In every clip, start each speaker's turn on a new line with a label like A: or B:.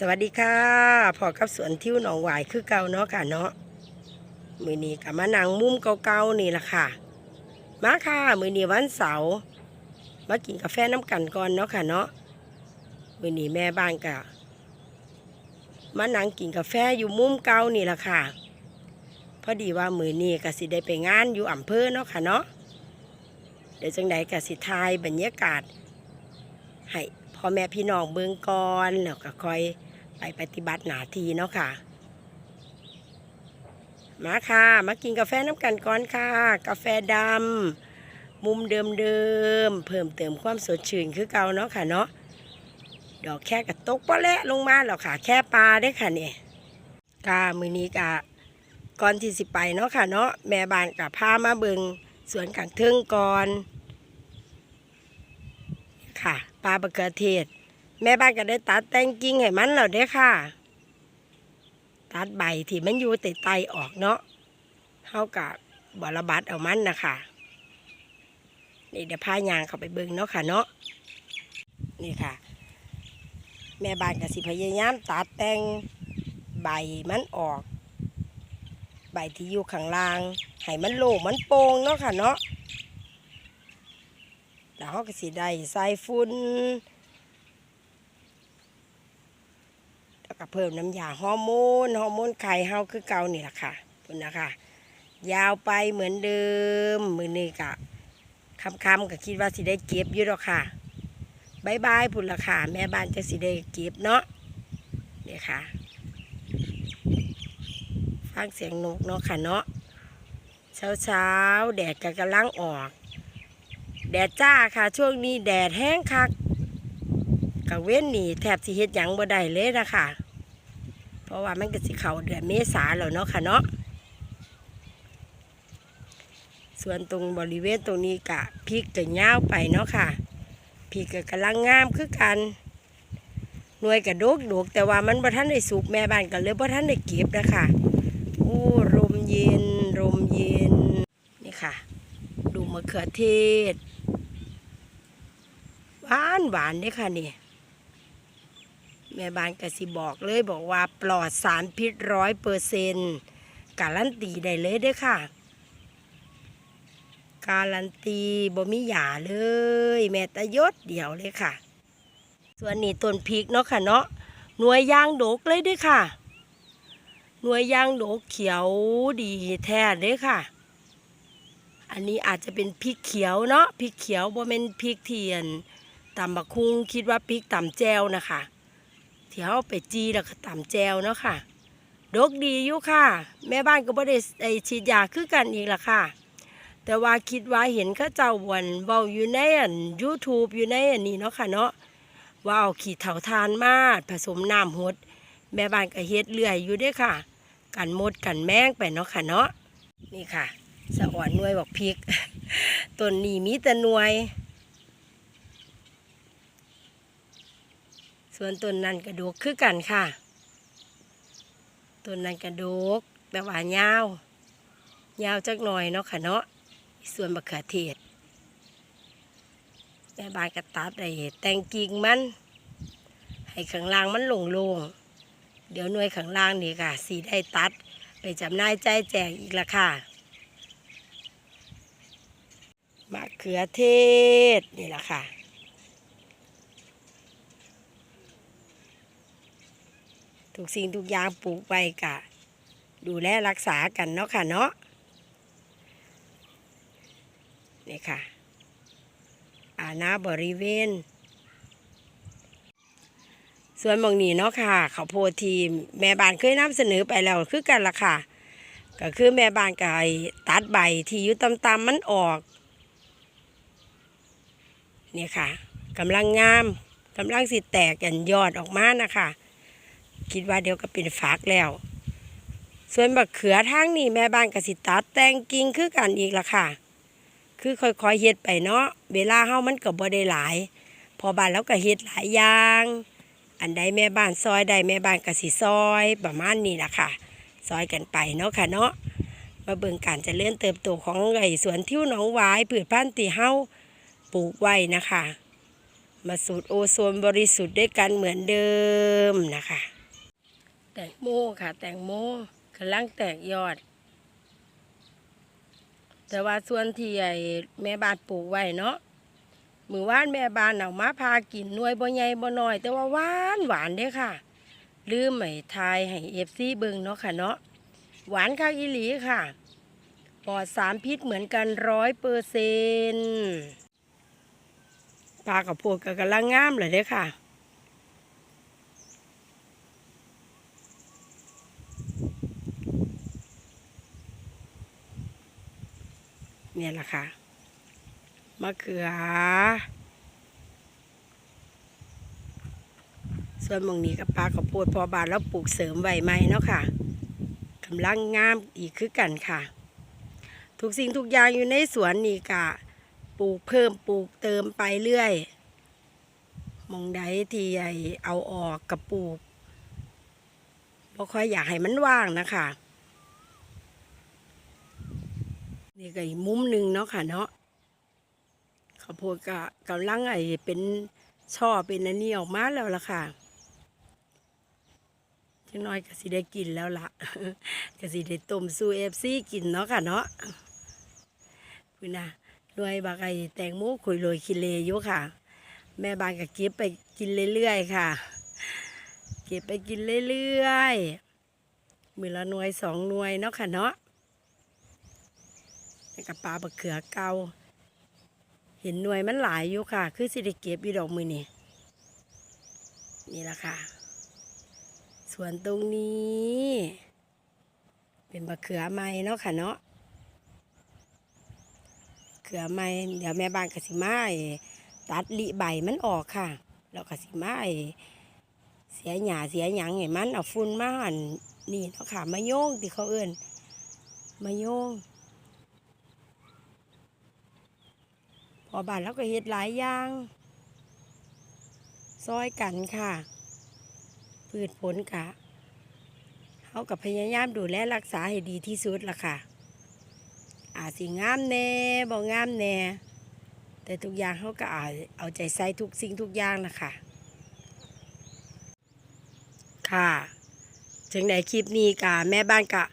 A: สวัสดีค่ะพอกับสวนทิวหนองหวายคือเก่าเนาะค่ะเนาะมือนี้กับมานังมุมเก่าๆนี่แหละค่ะ มาค่ะมือนี้วันเสาร์มากินกาแฟน้ำกันก่อนเนาะค่ะเนาะมือนี้แม่บ้านกะมานังกินกาแฟอยู่มุมเก่านี่แหละค่ะ พอดีว่ามือนี้ก็สิได้ไปงานอยู่อำเภอเนาะค่ะเนาะเดี๋ยวจังใดก็สิทายบรรยากาศให้พ่อแม่พี่น้องเบิ่งก่อนแล้วก็คอย ไปปฏิบัติหนาทีเนาะค่ะ มาค่ะ มากินกาแฟน้ำกันก่อนค่ะ กาแฟดำมุมเดิมๆเพิ่มเติมความสดชื่นคือเก่าเนาะค่ะเนาะดอกแค่กระตกปะและลงมาแล้วค่ะ แค่ปลาได้ค่ะเนี่ยกามือนี้กะก่อนที่สิไปเนาะค่ะ เนาะแม่บ้านกับพามาเบิงสวนกลางเทิงก่อนค่ะ ปลาบะเขือเทศ แม่บ้านก็ได้ตัดแต่งกิ่งให้มันแล้วเด้ค่ะ ตัดใบที่มันอยู่ติดไตออกเนาะเท่ากับบระบัดเอามันนะคะนี่เดี๋ยวพายางเข้าไปเบิ่งเนาะค่ะเนาะนี่ค่ะ แม่บ้านก็สิพยายามตัดแต่งใบมันออก ใบที่อยู่ข้างล่างให้มันโล่งมันโป่งเนาะค่ะเนาะแล้วเขาก็สิได้ใส่ฝุ่น แล้วก็เพิ่มน้ำยาฮอร์โมนฮอร์โมนไข่เฮาคือเก่านี่แหละค่ะพุ่นนะคะ ยาวไปเหมือนเดิมมือนี้กะคำๆก็คิดว่าสิได้เก็บอยู่หรอกค่ะบายบายพุ่นละค่ะแม่บ้านจะสิได้เก็บเนาะเนี่ยค่ะฟังเสียงนกเนาะค่ะเนาะเช้าเช้าๆแดดก็กำลังออก แดดจ้าค่ะ ช่วงนี้แดดแห้งคัก กังเว้นนี่แทบสิเฮ็ดหยังบ่ได้เลยนะคะเพราะว่ามันก็สิเข้าเดือนเมษาแล้วเนาะค่ะเนาะส่วนตรงบริเวณตรงนี้กะพริกก็ยาวไปเนาะค่ะพริกก็กำลังงามคือกันหน่วยกระดกดกแต่ว่ามันบ่ทันได้สุกแม่บ้านก็เลยบ่ทันได้เก็บนะคะโอ้ลมเย็นลมเย็นนี่ค่ะ ดูมะเขือเทศหวานหวานเนี่ยค่ะนี่ แม่บ้านกสิบอกเลยบอกว่าปลอดสารพิษร้อยเปอร์เซนต์การันตีได้เลยเด้อค่ะ การันตีบ่มีหยาเลย แม่ตะยศเดียวเลยค่ะ ส่วนนี้ต้นพริกเนาะค่ะเนาะหน่วยยางโดกเลยเด้อค่ะ หน่วยยางโดกเขียวดีแท้เด้อค่ะ อันนี้อาจจะเป็นพริกเขียวเนาะพริกเขียวบ่แม่นพริกเทียนตำบักคุงคิดว่าพริกตำแจวนะคะ ที่เขาไปจีแล้วก็ตำแจวเนาะค่ะดกดีอยู่ค่ะ แม่บ้านก็บ่ได้ไอฉีดยาคือกันอีกละค่ะ แต่ว่าคิดว่าเห็นข้าเจ้าวันเว้าอยู่ในอัน YouTube อยู่ในอันนี้เนาะค่ะเนาะว่าเอาขี้เถาทานมาผสมน้ำหด แม่บ้านก็เฮ็ดเรื่อยอยู่ด้อค่ะ กันมดกันแมงไปเนาะค่ะเนาะนี่ค่ะ สะอ่อนนวยบอกพริกต้นนี้มีแต่นวย ส่วนต้นนั้นกระดูกคือกันค่ะต้นนั้นกระดูกแต่ว่ายาวยาวจักหน่อยเนาะค่ะเนาะส่วนมะเขือเทศแม่บานกระตัดได้แต่งกิ่งมัน ให้ข้างล่างมันโล่งเดี๋ยวหน่วยข้างล่างนี่ค่ะ สีได้ตัด ไปจำนายใจแจกอีกละค่ะมะเขือเทศนี่ละค่ะ ทุกสิ่งทุกอย่างปลูกไปกะ ดูแลรักษากันเนาะค่ะเนาะนี่ค่ะ อาณาบริเวณ ส่วนหมองนี้เนาะค่ะเขาโพทีมแม่บ้านเคยนำเสนอไปแล้วคือกันละค่ะ ก็คือแม่บ้านก็ให้ตัดใบที่อยู่ต่ำๆมันออกเนี่ยค่ะกำลังงามกำลังสิแตกกันยอดออกมานะคะ คิดว่าเดี๋ยวก็เป็นฝักแล้ว ส่วนบักเขือทางนี่แม่บ้านกสิตัดแต่งกิ่งคือกันอีกละค่ะ คือค่อยๆเฮ็ดไปเนาะเวลาเฮามันก็บ่ได้หลาย พอบ้านแล้วก็เฮ็ดหลายอย่าง อันใดแม่บ้านซอยใดแม่บ้านกสิซอยประมาณนี้ละค่ะ ซอยกันไปเนาะค่ะเนาะมาเบิ่งการจเจริญเติบโตของไอ้สวนทิวหนองวายพืชพันธุ์ที่เฮาปลูกไว้นะคะ มาสูดโอโซนบริสุทธิ์ด้วยกันเหมือนเดิมนะคะ แตงโมค่ะ แตงโมกำลังแตกยอด แต่ว่าส่วนที่ไอ้แม่บ้านปลูกไว้เนาะมือว่านแม่บ้านเอามาพากินนวยบ่ใหญ่บ่น้อย แต่ว่าหวานหวานเด้อค่ะ ลืมไม่ทายให้เอฟซีเบิงเนาะค่ะเนาะหวานคักอีหลีค่ะปลอดสารพิษเหมือนกันร้อยเปอร์เซนปลากระโพดก็กำลังงามเลยเด้อค่ะ เนี่ยแหละค่ะ มะเขือ ส่วนมองนี้กับปลากระโพดพอบานแล้วปลูกเสริมไว้ไหมเนาะค่ะกำลังงามอีกคือกันค่ะ ทุกสิ่งทุกอย่างอยู่ในสวนนี่กะปลูกเพิ่มปลูกเติมไปเรื่อยมองใดที่ใหญ่เอาออกกับปลูกเพราะค่อยอยากให้มันว่างนะคะ นี่ก็อีกมุมหนึ่งเนาะค่ะเนาะข้าวโพดก็กำลังไอ้เป็นช่อเป็นอันนี้ออกมาแล้วล่ะค่ะจังน้อยก็สิได้กินแล้วล่ะก็สิได้ต้มซูเอฟซีกินเนาะค่ะเนาะพี่นะรวยบากไอ้แตงโมขุยโรยคิเลอยู่ค่ะ แม่บ้านก็เก็บไปกินเรื่อยๆค่ะ เก็บไปกินเรื่อยๆมือละหน่วยสองหน่วยเนาะค่ะเนาะ กับปลาบะเขือเกาเห็นหน่วยมันหลายอยู่ค่ะ คือสิได้เก็บอีดอกมือนี่นี่ละค่ะ ส่วนตรงนี้ เป็นบะเขือไม้เนาะค่ะเนาะเขือไม้เดี๋ยวแม่บ้านกสิมาไอ้ตัดลิใบมันออกค่ะแล้วกสิมาไอ้เสียหญ้าเสียหยังไงมันเอาฝุ่นมาหั่นนี่เนาะค่ะมาโยงที่เขาเอิ้นมาโยง อบ้านเราก็เฮ็ดหลายอย่างซอยกันค่ะ พืชผลกะเขากับพยายามดูแลรักษาให้ดีที่สุดล่ะค่ะ อาจสิงามแน่บ่งามแน่แต่ทุกอย่างเขาก็เอาเอาใจใส่ทุกสิ่งทุกอย่างล่ะค่ะ ค่ะถึงในคลิปนี้กะแม่บ้านกะ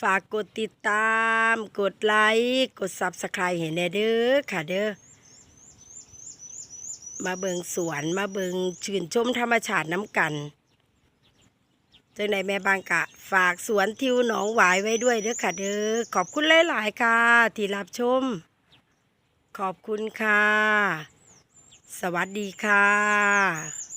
A: ฝากกดติดตาม กดไลค์ กด Subscribe ให้แน่เด้อค่ะเด้อ มาเบิงสวนมาเบิงชื่นชมธรรมชาติน้ำกันจังในแม่บางกะ ฝากสวนทิวหนองหวายไว้ด้วยเด้อค่ะเด้อขอบคุณหลายๆค่ะ ที่รับชม ขอบคุณค่ะ สวัสดีค่ะ